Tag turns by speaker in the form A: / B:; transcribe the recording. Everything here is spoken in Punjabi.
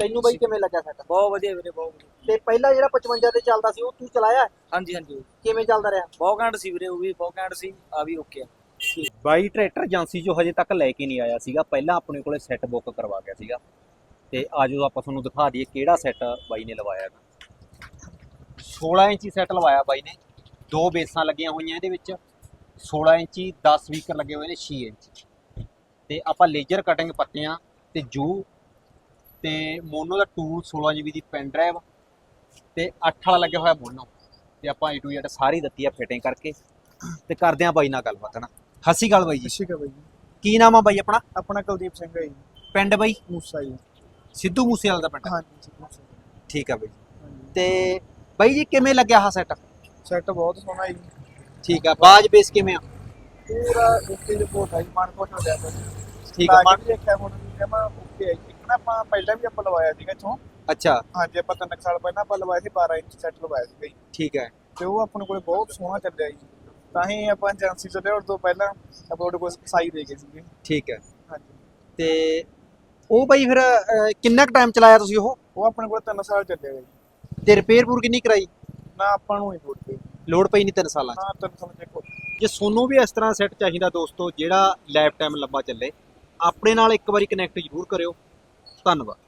A: ਤੈਨੂੰ ਬਾਈ ਕਿਵੇਂ ਲੱਗਿਆ ਸੈੱਟ
B: ਬਹੁਤ ਵਧੀਆ ਵੀਰੇ ਬਹੁਤ ਵਧੀਆ।
A: ਤੇ ਪਹਿਲਾਂ ਜਿਹੜਾ 55 ਤੇ ਚੱਲਦਾ ਸੀ ਉਹ ਤੂੰ ਚਲਾਇਆ? ਹੈ?
B: ਹਾਂਜੀ ਹਾਂਜੀ।
A: ਕਿਵੇਂ ਚੱਲਦਾ ਰਿਹਾ?
B: ਬਹੁਤ ਘੈਂਟ ਸੀ ਵੀਰੇ ਉਹ ਵੀ ਬਹੁਤ ਘੈਂਟ ਸੀ ਆ ਵੀ ਓਕੇ ਆ।
C: ਬਾਈ ਟਰੈਕਟਰ ਏਜੰਸੀ ਚੋਂ ਹਜੇ ਤੱਕ ਲੈ ਕੇ ਨਹੀਂ ਆਇਆ ਸੀਗਾ। ਪਹਿਲਾਂ ਆਪਣੇ ਕੋਲੇ ਸੈੱਟ ਬੁੱਕ ਕਰਵਾ ਗਿਆ ਸੀਗਾ। ਤੇ ਆਜੋ ਆਪਾਂ ਤੁਹਾਨੂੰ ਦਿਖਾ ਦਈਏ ਕਿਹੜਾ ਸੈੱਟ ਬਾਈ ਨੇ ਲਵਾਇਆ ਹੈਗਾ। 16 ਇੰਚੀ ਸੈੱਟ ਲਵਾਇਆ ਬਾਈ ਨੇ। ਦੋ ਬੇਸਾਂ ਲੱਗੀਆਂ ਹੋਈਆਂ ਇਹਦੇ ਵਿੱਚ। 16 ਇੰਚੀ 10 ਸਪੀਕਰ ਲੱਗੇ ਹੋਏ ਨੇ 6 ਇੰਚ। ਤੇ ਆਪਾਂ ਲੇਜ਼ਰ ਕਟਿੰਗ ਪੱਤੀਆਂ ਤੇ ਜੂ ਤੇ ਮੋਨੋ ਦਾ 2 16 GB ਦੀ ਪੈਨ ਡਰਾਈਵ ਤੇ 8 ਵਾਲਾ ਲੱਗਿਆ ਹੋਇਆ ਮੋਨੋ। ਤੇ ਆਪਾਂ ਏ ਟੂ ਜ਼ੈਡ ਸਾਰੀ ਦਿੱਤੀ ਆ ਫਿਟਿੰਗ ਕਰਕੇ। ਤੇ ਕਰਦੇ ਆ ਬਾਈ ਨਾਲ ਗੱਲਬਾਤ ਨਾ ਹੱਸੀ ਗੱਲ ਬਾਈ ਜੀ।
D: ਠੀਕ ਹੈ ਬਾਈ ਜੀ।
C: ਕੀ ਨਾਮ ਆ ਬਾਈ ਆਪਣਾ?
D: ਆਪਣਾ ਕੁਲਦੀਪ ਸਿੰਘ ਹੈ ਜੀ।
C: ਪਿੰਡ ਬਾਈ?
D: ਮੂਸਾ ਜੀ।
C: ਸਿੱਧੂ ਮੂਸੇਵਾਲਾ ਦਾ ਪਿੰਡ।
D: ਹਾਂਜੀ ਜੀ, ਮੂਸਾ।
C: ਠੀਕ ਆ ਬਾਈ ਤੇ ਬਾਈ ਜੀ ਕਿਵੇਂ ਲੱਗਿਆ ਹਾ ਸੈੱਟ
D: ਸੈੱਟ ਬਹੁਤ ਸੋਹਣਾ ਜੀ।
C: ਠੀਕ ਆ ਬਾਜ ਬੇਸ ਕਿਵੇਂ ਆ?
D: ਪੂਰਾ ਓਕੇ ਰਿਪੋਰਟ ਹੈ ਜੀ ਮਨ ਖੁਸ਼ ਹੋ ਗਿਆ
C: ਠੀਕ ਆ
D: ਮਨ ਦੇਖਿਆ ਹੁਣ ਵੀ ਜਮਾ ਓਕੇ ਨਾ ਆਪਾਂ ਪਹਿਲਾਂ ਵੀ ਆਪਾਂ ਲਵਾਇਆ ਸੀਗਾ ਇੱਥੋਂ।
C: ਅੱਛਾ।
D: ਹਾਂਜੀ ਆਪਾਂ ਤਿੰਨ ਕੁ ਸਾਲ ਪਹਿਲਾਂ ਆਪਾਂ ਲਵਾਇਆ ਸੀ 12 ਇੰਚ ਸੈੱਟ ਲਵਾਇਆ ਸੀਗਾ ਜੀ।
C: ਠੀਕ ਹੈ।
D: ਤੇ ਉਹ ਆਪਣੇ ਕੋਲੇ ਬਹੁਤ ਸੋਹਣਾ ਚੱਲਿਆ ਜੀ। ਤਾਂ ਹੀ ਆਪਾਂ ਏਜੰਸੀ ਤੋਂ ਲਿਆਉਣ ਤੋਂ ਪਹਿਲਾਂ ਆਪਾਂ ਉਹਦੇ ਕੋਲ ਸਾਈ ਦੇ ਗਏ ਸੀਗੇ।
C: ਠੀਕ ਹੈ।
D: ਹਾਂਜੀ।
C: ਤੇ ਉਹ ਬਾਈ ਫਿਰ ਅਹ, ਕਿੰਨਾ ਕੁ ਟਾਈਮ ਚਲਾਇਆ ਤੁਸੀਂ ਉਹ?
D: ਉਹ ਆਪਣੇ ਕੋਲ 3 ਸਾਲ ਚੱਲਿਆ ਜੀ।
C: ਤੇ ਰਿਪੇਅਰ ਪੂਰ ਕਿੰਨੀ ਕਰਾਈ?
D: ਨਾ ਆਪਾਂ ਨੂੰ ਹੀ ਲੋੜ ਪਈ।
C: ਲੋਡ ਪਈ ਨਹੀਂ 3 ਸਾਲਾਂ 'ਚ?
D: ਨਾ 3 ਸਾਲ ਚੱਕੋ
C: ਜੇ ਸੋਨੂੰ ਵੀ ਇਸ ਤਰ੍ਹਾਂ ਸੈੱਟ ਚਾਹੀਦਾ ਦੋਸਤੋ ਜਿਹੜਾ ਲਾਈਫ ਟਾਈਮ ਲੰਬਾ ਚੱਲੇ ਆਪਣੇ ਨਾਲ ਇੱਕ ਵਾਰੀ ਕਨੈਕਟ ਜ਼ਰੂਰ ਕਰਿਓ। ਧੰਨਵਾਦ।